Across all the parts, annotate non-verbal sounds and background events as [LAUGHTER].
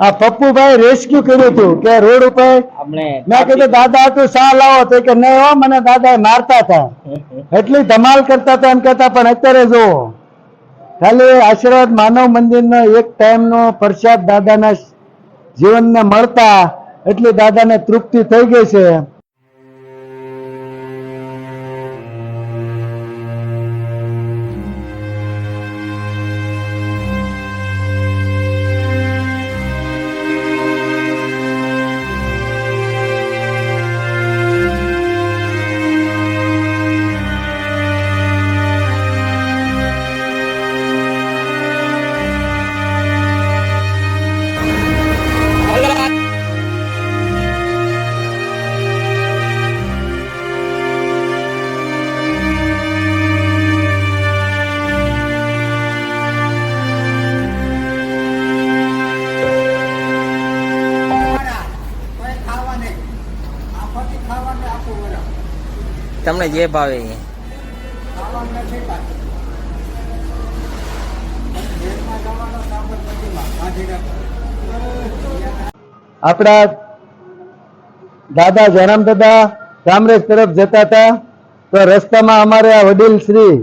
આ પપ્પુભાઈ રેસ્ક્યુ કર્યું હતું કે રોડ ઉપર મેં કીધું દાદા તું શા લાવો. તો કે નહીં હો મને દાદા મારતા હતા. [LAUGHS] એટલી ધમાલ કરતા હતા એમ કહેતા પણ અત્યારે જુઓ. ખાલી આશીર્વાદ માનવ મંદિરનો એક ટાઈમનો પ્રસાદ દાદાના જીવનને મળતા એટલી દાદાને તૃપ્તિ થઈ ગઈ છે. તમને જે ભાવે આપણા દાદા જયરામ દાદા કામરેજ તરફ જતા હતા તો રસ્તામાં અમારે આ વડીલ શ્રી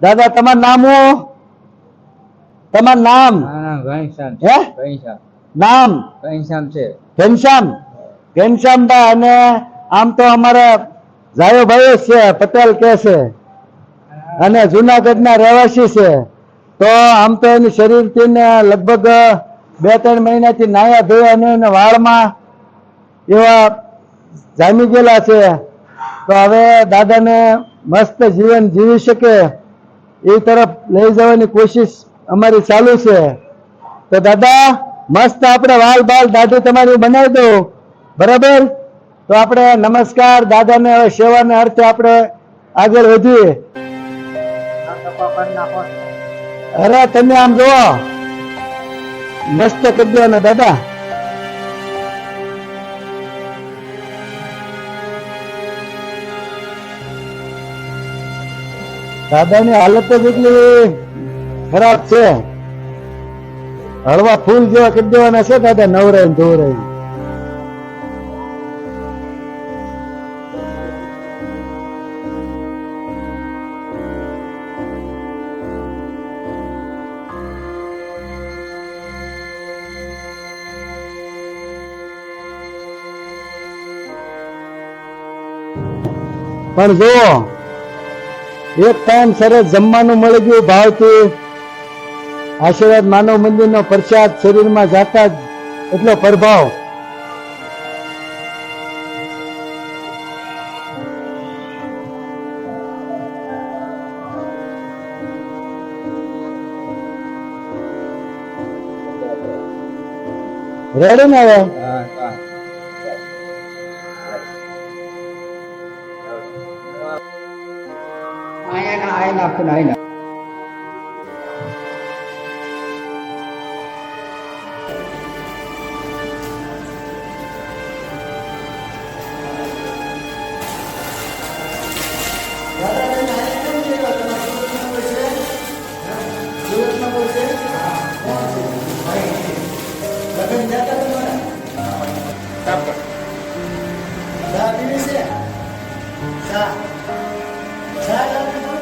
દાદા તમારું નામ હું તમારું નામ? હે? નામ? ઘનશ્યામ છે. ઘનશ્યામ? ઘનશ્યામબા અને આમ તો અમારા જાયો ભાઈ છે, પટેલ કે છે. અને જુનાગઢના રહેવાસી છે. તો આમ તો એની શરીરથી ને લગભગ બે ત્રણ મહિનાથી નાયા ધોયા નહીં અને વાળમાં એવા જામી ગયેલા છે. તો હવે દાદાને મસ્ત જીવન જીવી શકે એ તરફ લઈ જવાની કોશિશ અમારી ચાલુ છે. તો દાદા, મસ્ત આપણે વાલ બાલ દાઢી તમારી બનાવી દો બરાબર? તો આપણે નમસ્કાર, દાદાને હવે સેવાને અર્થે આપણે આગળ વધીએ. અરે, તમે આમ જુઓ. મસ્ત કરી ને, દાદા. દાદાની હાલત જ એટલી ખરાબ છે. હળવા ફૂલ જેવા કરી દેવાના છે, દાદા નવરાય ધોવરાય પણ જુઓ એક ટાઈમ સરસ જમવાનું મળી ગયું ભાવથી, આશીર્વાદ માનવ મંદિરનો પ્રસાદ શરીરમાં જાતા જ એટલો પ્રભાવ. રેડી ને હવે? ఆయన అప్పుడు ఆయన Dapat. Dah habis ya? Dah.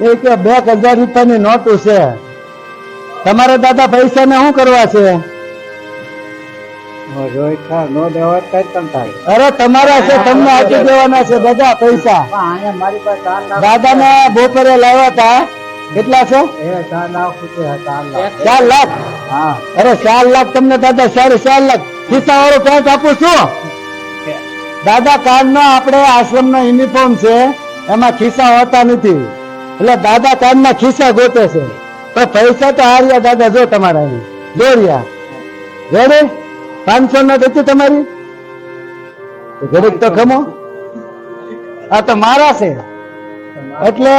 એ કે બે હજાર રૂપિયાની નોટો છે. તમારા દાદા પૈસા ને શું કરવા છે? અરે તમારા છે તમને આપી દેવાના છે બધા પૈસા. અહીંયા મારી પાસે ચાર લાખ દાદા ને બપોરે લાવ્યા હતા. કેટલા છે? ચાર લાખ અરે ચાર લાખ તમને દાદા સાડી ચાર લાખ. ખિસ્સા વાળો પેન્ટ આપું છું. દાદા કાન નો આપડે આશ્રમ નો યુનિફોર્મ છે એમાં ખિસ્સા હોતા નથી. એટલે દાદા કાન ના ખિસ્સા ગોતે છે. પણ પૈસા તો હાર્યા દાદા જો તમારા દોર્યા જો પાંચસો ના થતી તમારી? ઘડીક તો ખમો. આ તો મારા છે. એટલે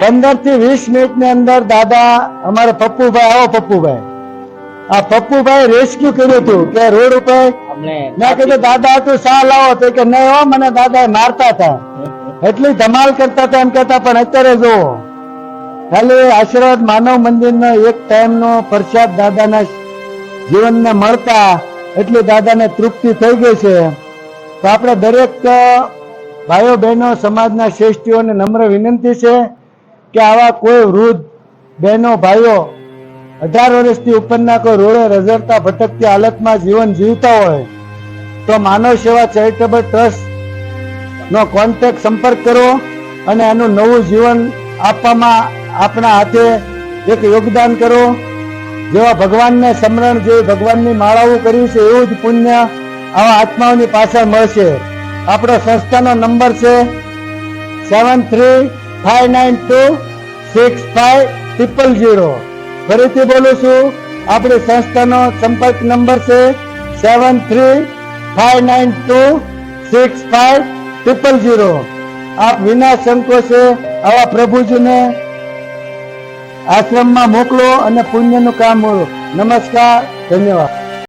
પંદરથી વીસ મિનિટની અંદર દાદા અમારે પપ્પુભાઈ આવો પપ્પુભાઈ. આ પપ્પુભાઈ રેસ્ક્યુ કર્યું હતું કે રોડ ઉપર. મેં કીધું દાદા તું શા લાવો તો કે નહીં હો મને દાદા મારતા હતા. એટલી ધમાલ કરતા હતા એમ કહેતા, પણ અત્યારે જુઓ ખાલી આશીર્વાદ માનવ મંદિરનો એક ટાઈમનો પ્રસાદ દાદાના જીવનને મળતા એટલી દાદાને તૃપ્તિ થઈ ગઈ છે. તો આપણે દરેક ભાઈઓ બહેનો સમાજના શ્રેષ્ઠીઓને નમ્ર વિનંતી છે કે આવા કોઈ વૃદ્ધ બહેનો, ભાઈઓ અઢાર વર્ષથી ઉપરના કોઈ રોડે રઝળતા ભટકતી હાલતમાં જીવન જીવતા હોય, તો માનવ સેવા ચેરિટેબલ ટ્રસ્ટ નો કોન્ટેક્ટ સંપર્ક કરો અને એનું નવું જીવન આપવામાં આપણા હાથે એક યોગદાન કરો. જેવા ભગવાનને સ્મરણ જે ભગવાનની માળાઓ કરી છે, એવું જ પુણ્ય આવા આત્માઓની પાછળ મળશે. આપણો સંસ્થાનો નંબર છે seven three five nine two six five triple zero ફરીથી બોલું છું, આપણી સંસ્થાનો સંપર્ક નંબર છે seven three five nine two six five triple zero આપ વિના સંકોચે આવા પ્રભુજીને આશ્રમમાં મોકલો અને પુણ્યનું કામ મળો નમસ્કાર, ધન્યવાદ.